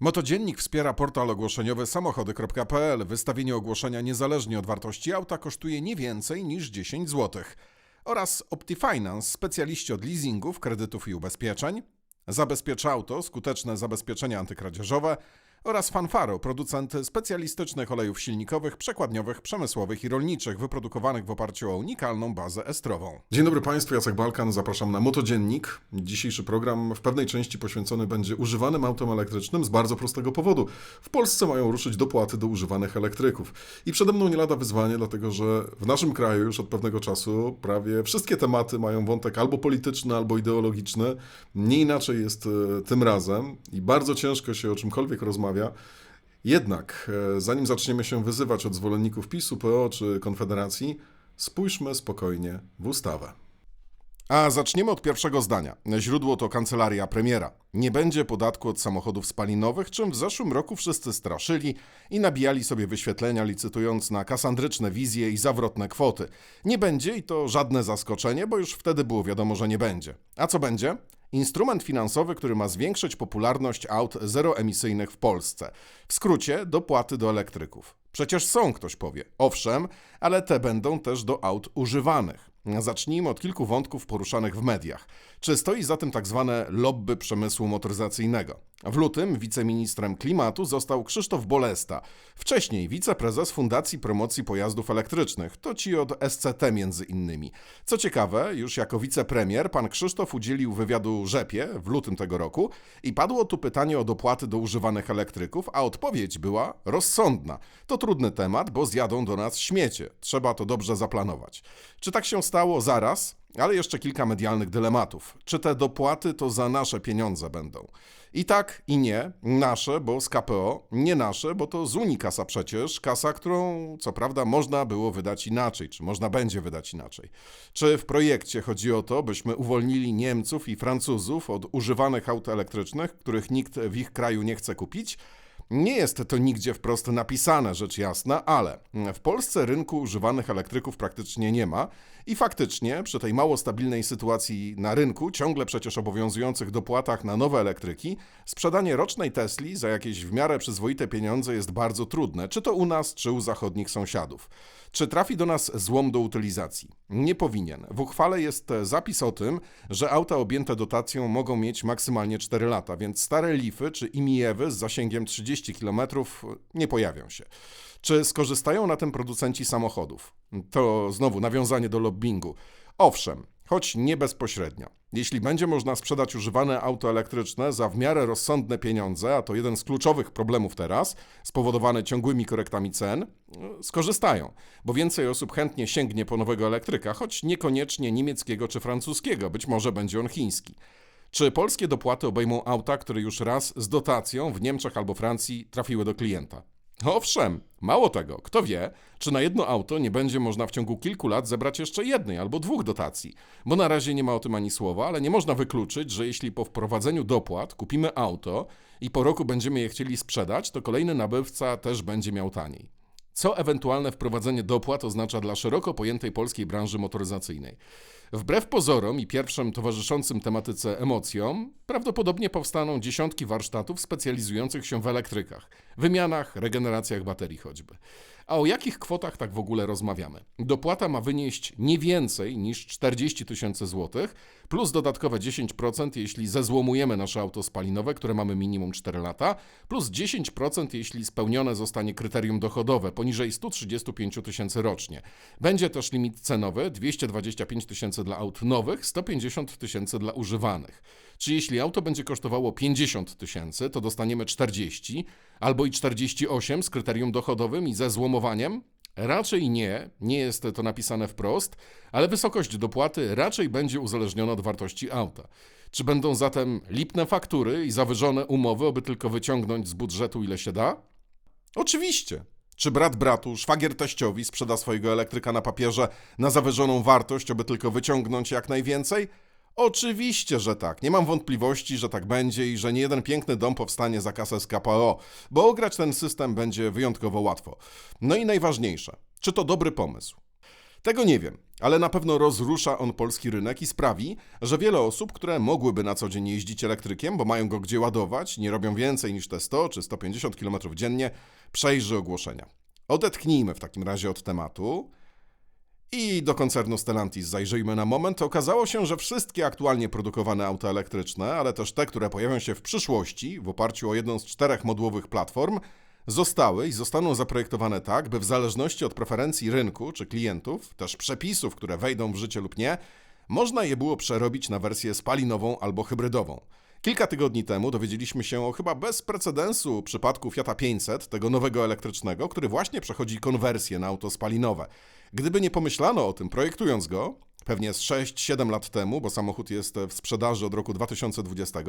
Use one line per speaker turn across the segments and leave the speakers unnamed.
Motodziennik wspiera portal ogłoszeniowy samochody.pl. Wystawienie ogłoszenia niezależnie od wartości auta kosztuje nie więcej niż 10 zł. Oraz OptiFinance, specjaliści od leasingów, kredytów i ubezpieczeń. Zabezpiecz auto, skuteczne zabezpieczenia antykradzieżowe. Oraz Fanfaro, producent specjalistycznych olejów silnikowych, przekładniowych, przemysłowych i rolniczych, wyprodukowanych w oparciu o unikalną bazę estrową. Dzień dobry Państwu, Jacek Balkan, zapraszam na Motodziennik. Dzisiejszy program w pewnej części poświęcony będzie używanym autom elektrycznym z bardzo prostego powodu. W Polsce mają ruszyć dopłaty do używanych elektryków. I przede mną nie lada wyzwanie, dlatego że w naszym kraju już od pewnego czasu prawie wszystkie tematy mają wątek albo polityczny, albo ideologiczny. Nie inaczej jest e, tym razem i bardzo ciężko się o czymkolwiek Jednak, e, zanim zaczniemy się wyzywać od zwolenników PiSu, PO czy Konfederacji, spójrzmy spokojnie w ustawę. A zaczniemy od pierwszego zdania. Źródło to kancelaria premiera. Nie będzie podatku od samochodów spalinowych, czym w zeszłym roku wszyscy straszyli i nabijali sobie wyświetlenia, licytując na kasandryczne wizje i zawrotne kwoty. Nie będzie i to żadne zaskoczenie, bo już wtedy było wiadomo, że nie będzie. A co będzie? Instrument finansowy, który ma zwiększyć popularność aut zeroemisyjnych w Polsce. W skrócie, dopłaty do elektryków. Przecież są, ktoś powie. Owszem, ale te będą też do aut używanych. Zacznijmy od kilku wątków poruszanych w mediach. Czy stoi za tym tak zwane lobby przemysłu motoryzacyjnego? W lutym wiceministrem klimatu został Krzysztof Bolesta, wcześniej wiceprezes Fundacji Promocji Pojazdów Elektrycznych, to ci od SCT między innymi. Co ciekawe, już jako wicepremier pan Krzysztof udzielił wywiadu Rzepie w lutym tego roku i padło tu pytanie o dopłaty do używanych elektryków, a odpowiedź była rozsądna. To trudny temat, bo zjadą do nas śmiecie. Trzeba to dobrze zaplanować. Czy tak się stało zaraz? Ale jeszcze kilka medialnych dylematów. Czy te dopłaty to za nasze pieniądze będą? I tak, i nie. Nasze, bo z KPO, nie nasze, bo to z Unii kasa przecież. Kasa, którą co prawda można było wydać inaczej, czy można będzie wydać inaczej. Czy w projekcie chodzi o to, byśmy uwolnili Niemców i Francuzów od używanych aut elektrycznych, których nikt w ich kraju nie chce kupić? Nie jest to nigdzie wprost napisane, rzecz jasna, ale w Polsce rynku używanych elektryków praktycznie nie ma i faktycznie przy tej mało stabilnej sytuacji na rynku, ciągle przecież obowiązujących dopłatach na nowe elektryki, sprzedanie rocznej Tesli za jakieś w miarę przyzwoite pieniądze jest bardzo trudne, czy to u nas, czy u zachodnich sąsiadów. Czy trafi do nas złom do utylizacji? Nie powinien. W uchwale jest zapis o tym, że auta objęte dotacją mogą mieć maksymalnie 4 lata, więc stare Lify czy Imiewy z zasięgiem 30 km nie pojawią się. Czy skorzystają na tym producenci samochodów? To znowu nawiązanie do lobbingu. Owszem, choć nie bezpośrednio. Jeśli będzie można sprzedać używane auto elektryczne za w miarę rozsądne pieniądze, a to jeden z kluczowych problemów teraz, spowodowany ciągłymi korektami cen, skorzystają, bo więcej osób chętnie sięgnie po nowego elektryka, choć niekoniecznie niemieckiego czy francuskiego, być może będzie on chiński. Czy polskie dopłaty obejmą auta, które już raz z dotacją w Niemczech albo Francji trafiły do klienta? Owszem, mało tego, kto wie, czy na jedno auto nie będzie można w ciągu kilku lat zebrać jeszcze jednej albo dwóch dotacji, bo na razie nie ma o tym ani słowa, ale nie można wykluczyć, że jeśli po wprowadzeniu dopłat kupimy auto i po roku będziemy je chcieli sprzedać, to kolejny nabywca też będzie miał taniej. Co ewentualne wprowadzenie dopłat oznacza dla szeroko pojętej polskiej branży motoryzacyjnej? Wbrew pozorom i pierwszym towarzyszącym tematyce emocjom, prawdopodobnie powstaną dziesiątki warsztatów specjalizujących się w elektrykach, wymianach, regeneracjach baterii choćby. A o jakich kwotach tak w ogóle rozmawiamy? Dopłata ma wynieść nie więcej niż 40 tysięcy złotych, plus dodatkowe 10%, jeśli zezłomujemy nasze auto spalinowe, które mamy minimum 4 lata, plus 10%, jeśli spełnione zostanie kryterium dochodowe poniżej 135 tysięcy rocznie. Będzie też limit cenowy 225 tysięcy dla aut nowych, 150 tysięcy dla używanych. Czy jeśli auto będzie kosztowało 50 tysięcy, to dostaniemy 40 albo i 48 z kryterium dochodowym i ze złomowaniem? Raczej nie, nie jest to napisane wprost, ale wysokość dopłaty raczej będzie uzależniona od wartości auta. Czy będą zatem lipne faktury i zawyżone umowy, aby tylko wyciągnąć z budżetu ile się da? Oczywiście. Czy brat bratu, szwagier teściowi sprzeda swojego elektryka na papierze na zawyżoną wartość, aby tylko wyciągnąć jak najwięcej? Oczywiście, że tak. Nie mam wątpliwości, że tak będzie i że nie jeden piękny dom powstanie za kasę z KPO, bo ograć ten system będzie wyjątkowo łatwo. No i najważniejsze, czy to dobry pomysł? Tego nie wiem, ale na pewno rozrusza on polski rynek i sprawi, że wiele osób, które mogłyby na co dzień jeździć elektrykiem, bo mają go gdzie ładować, nie robią więcej niż te 100 czy 150 km dziennie, przejrzy ogłoszenia. Odetchnijmy w takim razie od tematu. I do koncernu Stellantis zajrzyjmy na moment. Okazało się, że wszystkie aktualnie produkowane auta elektryczne, ale też te, które pojawią się w przyszłości w oparciu o jedną z czterech modułowych platform, zostały i zostaną zaprojektowane tak, by w zależności od preferencji rynku czy klientów, też przepisów, które wejdą w życie lub nie, można je było przerobić na wersję spalinową albo hybrydową. Kilka tygodni temu dowiedzieliśmy się o chyba bez precedensu przypadku Fiata 500, tego nowego elektrycznego, który właśnie przechodzi konwersję na auto spalinowe. Gdyby nie pomyślano o tym projektując go, pewnie z 6-7 lat temu, bo samochód jest w sprzedaży od roku 2020,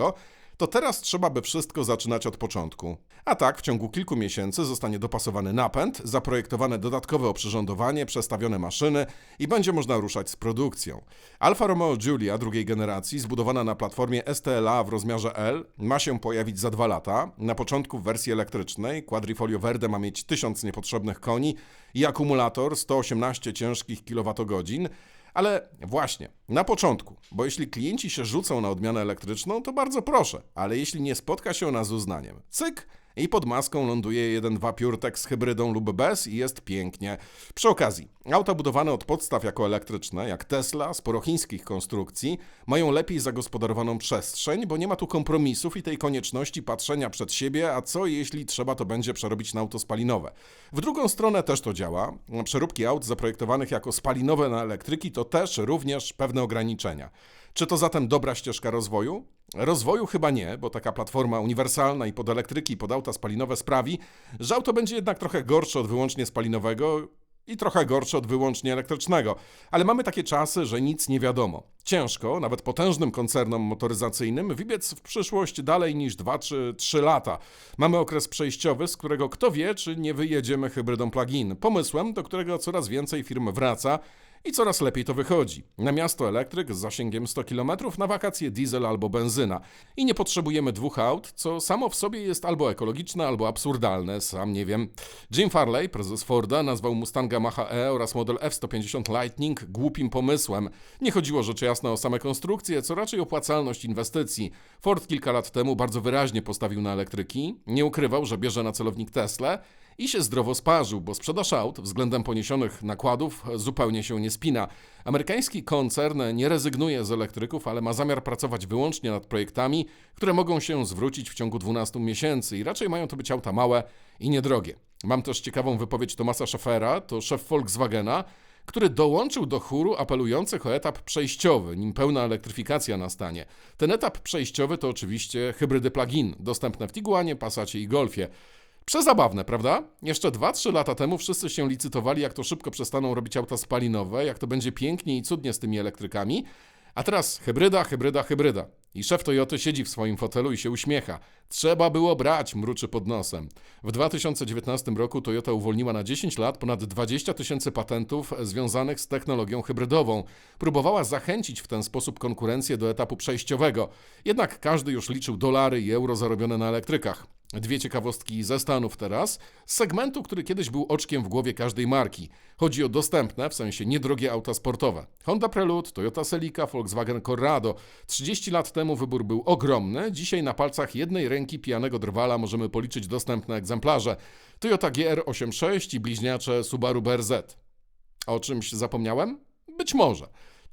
to teraz trzeba by wszystko zaczynać od początku. A tak, w ciągu kilku miesięcy zostanie dopasowany napęd, zaprojektowane dodatkowe oprzyrządowanie, przestawione maszyny i będzie można ruszać z produkcją. Alfa Romeo Giulia drugiej generacji, zbudowana na platformie STLA w rozmiarze L, ma się pojawić za dwa lata. Na początku w wersji elektrycznej Quadrifoglio Verde ma mieć 1000 niepotrzebnych koni i akumulator 118 ciężkich kilowatogodzin. Ale właśnie, na początku, bo jeśli klienci się rzucą na odmianę elektryczną, to bardzo proszę, ale jeśli nie spotka się ona z uznaniem, cyk, i pod maską ląduje 1.2 PureTech z hybrydą lub bez i jest pięknie. Przy okazji, auta budowane od podstaw jako elektryczne, jak Tesla, sporo chińskich konstrukcji, mają lepiej zagospodarowaną przestrzeń, bo nie ma tu kompromisów i tej konieczności patrzenia przed siebie, a co jeśli trzeba to będzie przerobić na auto spalinowe. W drugą stronę też to działa. Przeróbki aut zaprojektowanych jako spalinowe na elektryki to też również pewne ograniczenia. Czy to zatem dobra ścieżka rozwoju? Rozwoju chyba nie, bo taka platforma uniwersalna i pod elektryki pod auta spalinowe sprawi, że auto będzie jednak trochę gorsze od wyłącznie spalinowego i trochę gorsze od wyłącznie elektrycznego. Ale mamy takie czasy, że nic nie wiadomo. Ciężko, nawet potężnym koncernom motoryzacyjnym, wybiec w przyszłość dalej niż 2 czy 3 lata. Mamy okres przejściowy, z którego kto wie, czy nie wyjedziemy hybrydą plug-in. Pomysłem, do którego coraz więcej firm wraca i coraz lepiej to wychodzi. Na miasto elektryk z zasięgiem 100 km, na wakacje diesel albo benzyna. I nie potrzebujemy dwóch aut, co samo w sobie jest albo ekologiczne, albo absurdalne, sam nie wiem. Jim Farley, prezes Forda, nazwał Mustanga Mach-E oraz model F-150 Lightning głupim pomysłem. Nie chodziło rzecz jasna o same konstrukcje, co raczej opłacalność inwestycji. Ford kilka lat temu bardzo wyraźnie postawił na elektryki, nie ukrywał, że bierze na celownik Tesla i się zdrowo sparzył, bo sprzedaż aut względem poniesionych nakładów zupełnie się nie spina. Amerykański koncern nie rezygnuje z elektryków, ale ma zamiar pracować wyłącznie nad projektami, które mogą się zwrócić w ciągu 12 miesięcy i raczej mają to być auta małe i niedrogie. Mam też ciekawą wypowiedź Tomasa Schaeffera, to szef Volkswagena, który dołączył do chóru apelujących o etap przejściowy, nim pełna elektryfikacja nastanie. Ten etap przejściowy to oczywiście hybrydy plug-in, dostępne w Tiguanie, Passacie i Golfie. Przezabawne, prawda? Jeszcze 2-3 lata temu wszyscy się licytowali, jak to szybko przestaną robić auta spalinowe, jak to będzie pięknie i cudnie z tymi elektrykami. A teraz hybryda, hybryda, hybryda. I szef Toyoty siedzi w swoim fotelu i się uśmiecha. Trzeba było brać, mruczy pod nosem. W 2019 roku Toyota uwolniła na 10 lat ponad 20 tysięcy patentów związanych z technologią hybrydową. Próbowała zachęcić w ten sposób konkurencję do etapu przejściowego. Jednak każdy już liczył dolary i euro zarobione na elektrykach. Dwie ciekawostki ze Stanów teraz, z segmentu, który kiedyś był oczkiem w głowie każdej marki. Chodzi o dostępne, w sensie niedrogie auta sportowe. Honda Prelude, Toyota Celica, Volkswagen Corrado. 30 lat temu wybór był ogromny, dzisiaj na palcach jednej ręki pijanego drwala możemy policzyć dostępne egzemplarze. Toyota GR86 i bliźniacze Subaru BRZ. O czymś zapomniałem? Być może.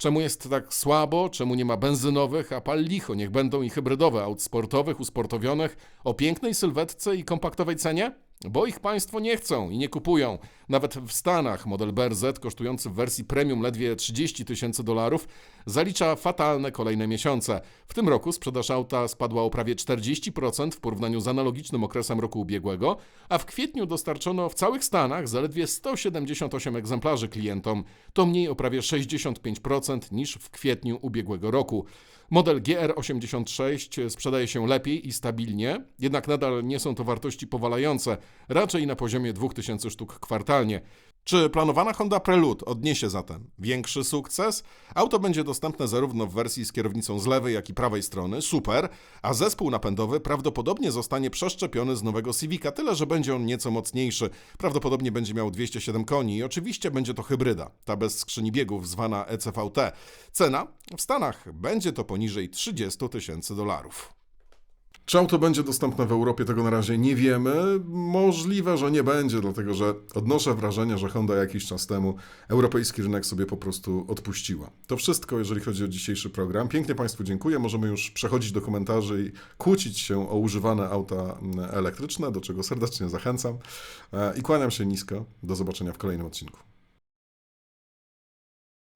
Czemu jest tak słabo, czemu nie ma benzynowych, a pal licho, niech będą i hybrydowe aut sportowych, usportowionych, o pięknej sylwetce i kompaktowej cenie? Bo ich państwo nie chcą i nie kupują. Nawet w Stanach model BRZ kosztujący w wersji premium ledwie 30 tysięcy dolarów zalicza fatalne kolejne miesiące. W tym roku sprzedaż auta spadła o prawie 40% w porównaniu z analogicznym okresem roku ubiegłego, a w kwietniu dostarczono w całych Stanach zaledwie 178 egzemplarzy klientom. To mniej o prawie 65% niż w kwietniu ubiegłego roku. Model GR86 sprzedaje się lepiej i stabilnie, jednak nadal nie są to wartości powalające, raczej na poziomie 2000 sztuk kwartalnie. Czy planowana Honda Prelude odniesie zatem większy sukces? Auto będzie dostępne zarówno w wersji z kierownicą z lewej, jak i prawej strony, super, a zespół napędowy prawdopodobnie zostanie przeszczepiony z nowego Civica, tyle że będzie on nieco mocniejszy. Prawdopodobnie będzie miał 207 koni i oczywiście będzie to hybryda, ta bez skrzyni biegów zwana ECVT. Cena w Stanach będzie to poniżej 30 tysięcy dolarów. Czy auto będzie dostępne w Europie, tego na razie nie wiemy. Możliwe, że nie będzie, dlatego że odnoszę wrażenie, że Honda jakiś czas temu europejski rynek sobie po prostu odpuściła. To wszystko, jeżeli chodzi o dzisiejszy program. Pięknie Państwu dziękuję. Możemy już przechodzić do komentarzy i kłócić się o używane auta elektryczne, do czego serdecznie zachęcam. E, I kłaniam się nisko. Do zobaczenia w kolejnym odcinku.